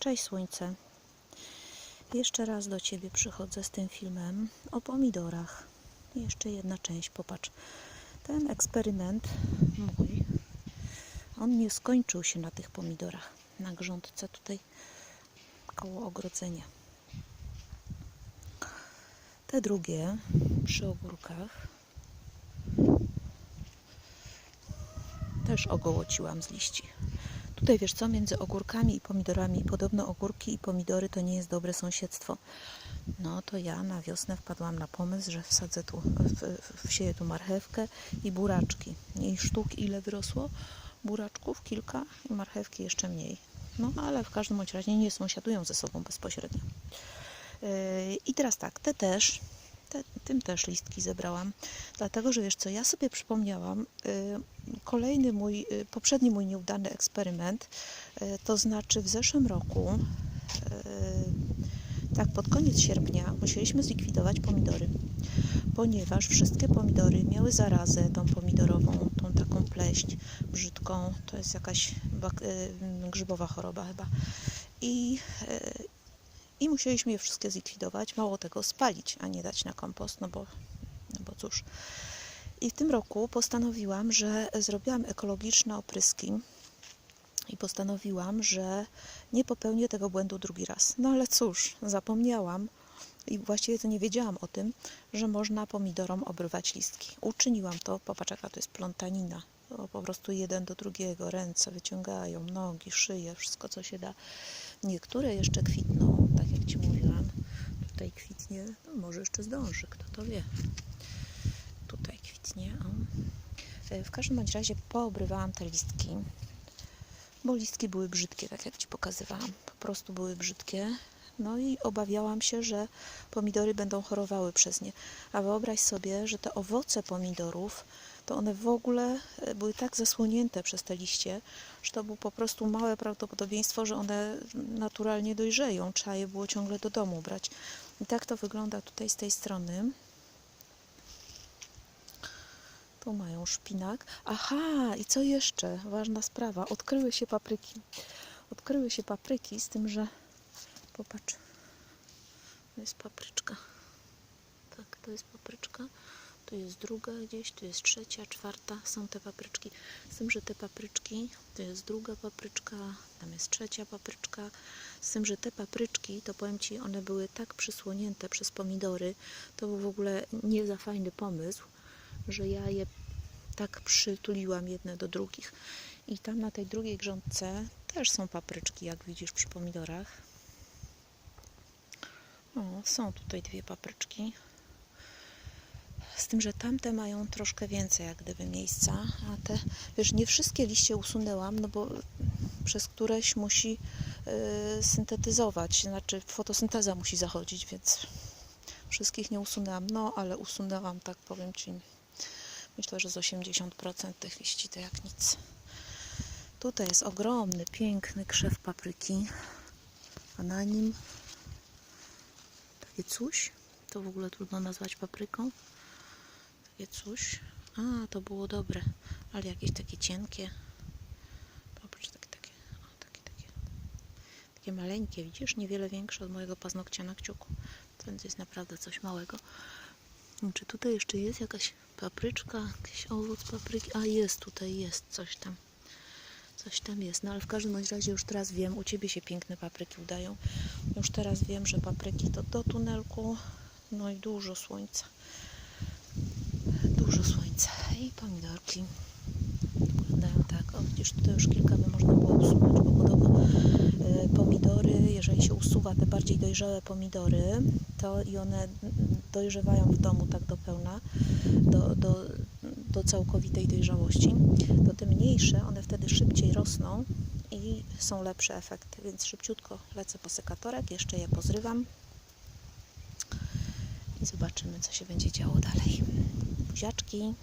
Cześć słońce. Jeszcze raz do Ciebie przychodzę z tym filmem o pomidorach. Jeszcze jedna część, popatrz. Ten eksperyment mój, on nie skończył się na tych pomidorach. Na grządce tutaj koło ogrodzenia. Te drugie przy ogórkach też ogołociłam z liści. Tutaj wiesz co, między ogórkami i pomidorami, podobno ogórki i pomidory to nie jest dobre sąsiedztwo. No to ja na wiosnę wpadłam na pomysł, że wsadzę tu, wsieję tu marchewkę i buraczki. I sztuk ile wyrosło? Buraczków kilka i marchewki jeszcze mniej. No ale w każdym bądź razie nie sąsiadują ze sobą bezpośrednio. Yy, I teraz tak, te też, te, tym też listki zebrałam, dlatego że wiesz co, ja sobie przypomniałam y, kolejny mój, y, poprzedni mój nieudany eksperyment, y, to znaczy w zeszłym roku, tak pod koniec sierpnia, musieliśmy zlikwidować pomidory, ponieważ wszystkie pomidory miały zarazę tą pomidorową, tą taką pleść brzydką, to jest jakaś grzybowa choroba chyba. I, i musieliśmy je wszystkie zlikwidować, mało tego spalić, a nie dać na kompost, no bo, no bo cóż. I w tym roku postanowiłam, że zrobiłam ekologiczne opryski i postanowiłam, że nie popełnię tego błędu drugi raz. No ale cóż, zapomniałam i właściwie to nie wiedziałam o tym, że można pomidorom obrywać listki. Uczyniłam to, popatrz jaka to jest plątanina. Po prostu jeden do drugiego, ręce wyciągają, nogi, szyję, wszystko co się da. Niektóre jeszcze kwitną, mówiłam. Tutaj kwitnie, no może jeszcze zdąży, kto to wie. Tutaj kwitnie. O. E, W każdym razie poobrywałam te listki, bo listki były brzydkie, tak jak Ci pokazywałam. Po prostu były brzydkie. No i obawiałam się, że pomidory będą chorowały przez nie. A wyobraź sobie, że te owoce pomidorów, to one w ogóle e, były tak zasłonięte przez te liście, że to było po prostu małe prawdopodobieństwo, że one naturalnie dojrzeją. Trzeba je było ciągle do domu brać. I tak to wygląda tutaj z tej strony. Tu mają szpinak. Aha, i co jeszcze? Ważna sprawa. Odkryły się papryki. Odkryły się papryki z tym, że popatrz. To jest papryczka. Tak, to jest papryczka. Tu jest druga gdzieś, tu jest trzecia, czwarta. Są te papryczki. Z tym, że te papryczki, to jest druga papryczka, tam jest trzecia papryczka. Z tym, że te papryczki, to powiem Ci, one były tak przysłonięte przez pomidory. To był w ogóle nie za fajny pomysł, że ja je tak przytuliłam jedne do drugich. I tam na tej drugiej grządce też są papryczki, jak widzisz przy pomidorach. O, są tutaj dwie papryczki. Z tym, że tamte mają troszkę więcej jak gdyby miejsca, a te, wiesz, nie wszystkie liście usunęłam, no bo przez któreś musi y, syntetyzować, znaczy fotosynteza musi zachodzić, więc wszystkich nie usunęłam, no ale usunęłam, tak powiem Ci, myślę, że z 80% tych liści to jak nic. Tutaj jest ogromny, piękny krzew papryki, a na nim takie coś, to w ogóle trudno nazwać papryką, takie coś, a to było dobre, ale jakieś takie cienkie, popatrz, takie, takie, o, takie, takie, takie maleńkie, widzisz, niewiele większe od mojego paznokcia na kciuku, to jest naprawdę coś małego. Czy tutaj jeszcze jest jakaś papryczka, jakiś owoc papryki? A jest, tutaj jest coś tam. Coś tam jest, no ale w każdym razie już teraz wiem, u Ciebie się piękne papryki udają. Już teraz wiem, że papryki to do tunelku, no i dużo słońca. Dużo słońca i pomidorki wyglądają tak. O, widzisz, tutaj już kilka by można było usunąć, bo podobno e, pomidory, jeżeli się usuwa te bardziej dojrzałe pomidory, to i one dojrzewają w domu tak do pełna, do, do, do całkowitej dojrzałości, to te mniejsze, one wtedy szybciej rosną i są lepsze efekty, więc szybciutko lecę po sekatorek, jeszcze je pozrywam i zobaczymy, co się będzie działo dalej. Buziaczki.